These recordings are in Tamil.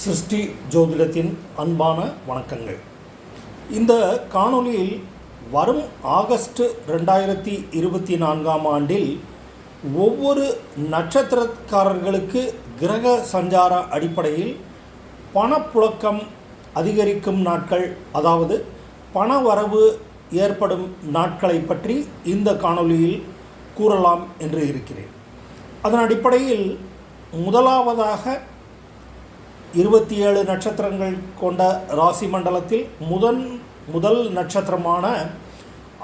சிருஷ்டி ஜோதிடத்தின் அன்பான வணக்கங்கள். இந்த காணொளியில் வரும் ஆகஸ்ட் ரெண்டாயிரத்தி இருபத்தி நான்காம் ஆண்டில் ஒவ்வொரு நட்சத்திரக்காரர்களுக்கு கிரக சஞ்சார அடிப்படையில் பணப்புழக்கம் அதிகரிக்கும் நாட்கள் அதாவது பண வரவு ஏற்படும் நாட்களை பற்றி இந்த காணொளியில் கூறலாம் என்று இருக்கிறேன். அதன் அடிப்படையில் முதலாவதாக இருபத்தி ஏழு நட்சத்திரங்கள் கொண்ட ராசி மண்டலத்தில் முதன் முதல் நட்சத்திரமான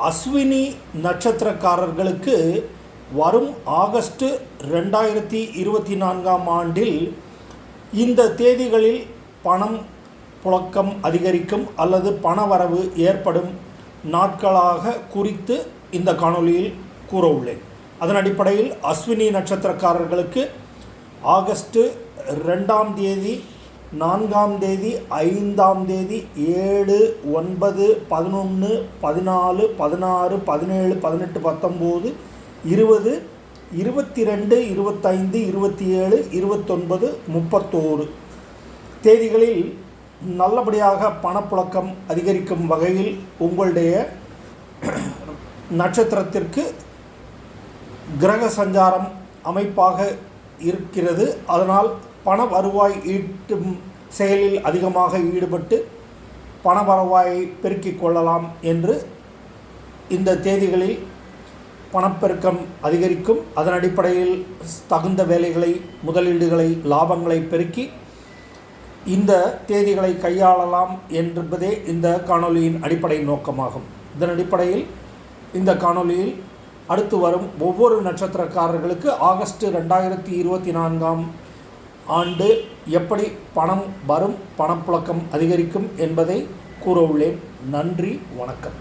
அஸ்வினி நட்சத்திரக்காரர்களுக்கு வரும் ஆகஸ்ட் ரெண்டாயிரத்தி இருபத்தி நான்காம் ஆண்டில் இந்த தேதிகளில் பணம் புழக்கம் அதிகரிக்கும் அல்லது பணவரவு ஏற்படும் நாட்களாக குறித்து இந்த காணொலியில் கூற உள்ளேன். அதன் அடிப்படையில் அஸ்வினி நட்சத்திரக்காரர்களுக்கு ஆகஸ்ட் ரெண்டாம் தேதி நான்காம் தேதி ஐந்தாம் தேதி ஏழு ஒன்பது பதினொன்று பதினாலு பதினாறு பதினேழு பதினெட்டு பத்தொம்போது இருபது இருபத்தி ரெண்டு இருபத்தைந்து இருபத்தி ஏழு இருபத்தொன்பது முப்பத்தோரு. தேதிகளில் நல்லபடியாக பணப்புழக்கம் அதிகரிக்கும் வகையில் உங்களுடைய நட்சத்திரத்திற்கு கிரக சஞ்சாரம் அமைப்பாக இருக்கிறது. அதனால் பண வருவாய் ஈட்டும் செயலில் அதிகமாக ஈடுபட்டு பண வருவாயை பெருக்கிக் கொள்ளலாம் என்று இந்த தேதிகளில் பணப்பெருக்கம் அதிகரிக்கும். அதன் அடிப்படையில் தகுந்த வேலைகளை முதலீடுகளை லாபங்களை பெருக்கி இந்த தேதிகளை கையாளலாம் என்பதே இந்த காணொளியின் அடிப்படை நோக்கமாகும். இதன் அடிப்படையில் இந்த காணொளியில் அடுத்து வரும் ஒவ்வொரு நட்சத்திரக்காரர்களுக்கு ஆகஸ்ட் ரெண்டாயிரத்தி இருபத்தி நான்காம் ஆண்டு எப்படி பணம் வரும் பணப்புழக்கம் அதிகரிக்கும் என்பதை கூற உள்ளேன் நன்றி வணக்கம்.